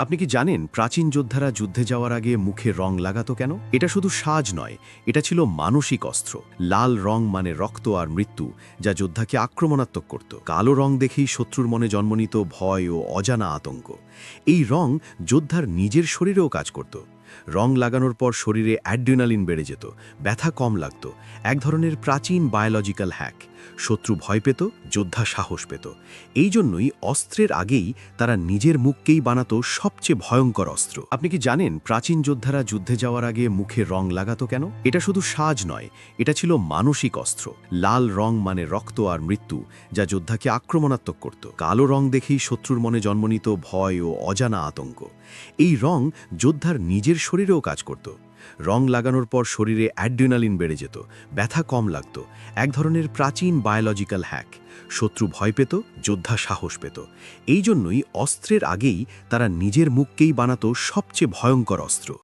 আপনি কি জানেন প্রাচীন যোদ্ধারা যুদ্ধে যাওয়ার আগে মুখে রং লাগাতো কেন? এটা শুধু সাজ নয়, এটা ছিল মানসিক অস্ত্র। লাল রং মানে রক্ত আর মৃত্যু, যা যোদ্ধাকে আক্রমণাত্মক করত। কালো রং দেখেই শত্রুর মনে জন্ম নিত ভয় ও অজানা আতঙ্ক। এই রং যোদ্ধার নিজের শরীরেও কাজ করত। রং লাগানোর পর শরীরে অ্যাড্রিনালিন বেড়ে যেত, ব্যথা কম লাগত। এক ধরনের প্রাচীন বায়োলজিক্যাল হ্যাক শত্রু ভয় পেত, যোদ্ধা সাহস পেত। এই জন্যই অস্ত্রের আগেই তারা নিজের মুখকেই বানাতো সবচেয়ে ভয়ঙ্কর অস্ত্র। আপনি কি জানেন প্রাচীন যোদ্ধারা যুদ্ধে যাওয়ার আগে মুখে রং লাগাতো কেন? এটা শুধু সাজ নয়, এটা ছিল মানসিক অস্ত্র। লাল রং মানে রক্ত আর মৃত্যু, যা যোদ্ধাকে আক্রমণাত্মক করত। কালো রং দেখেই শত্রুর মনে জন্ম নিত ভয় ও অজানা আতঙ্ক। এই রং যোদ্ধার নিজের শরীরেও কাজ করত। রং লাগানোর পর শরীরে অ্যাড্রিনালিন বেড়ে যেত, ব্যথা কম লাগত, এক ধরনের প্রাচীন বায়োলজিক্যাল হ্যাক শত্রু ভয় পেত, যোদ্ধা সাহস পেত। এই জন্যই অস্ত্রের আগেই তারা নিজের মুখকেই বানাত সবচেয়ে ভয়ঙ্কর অস্ত্র।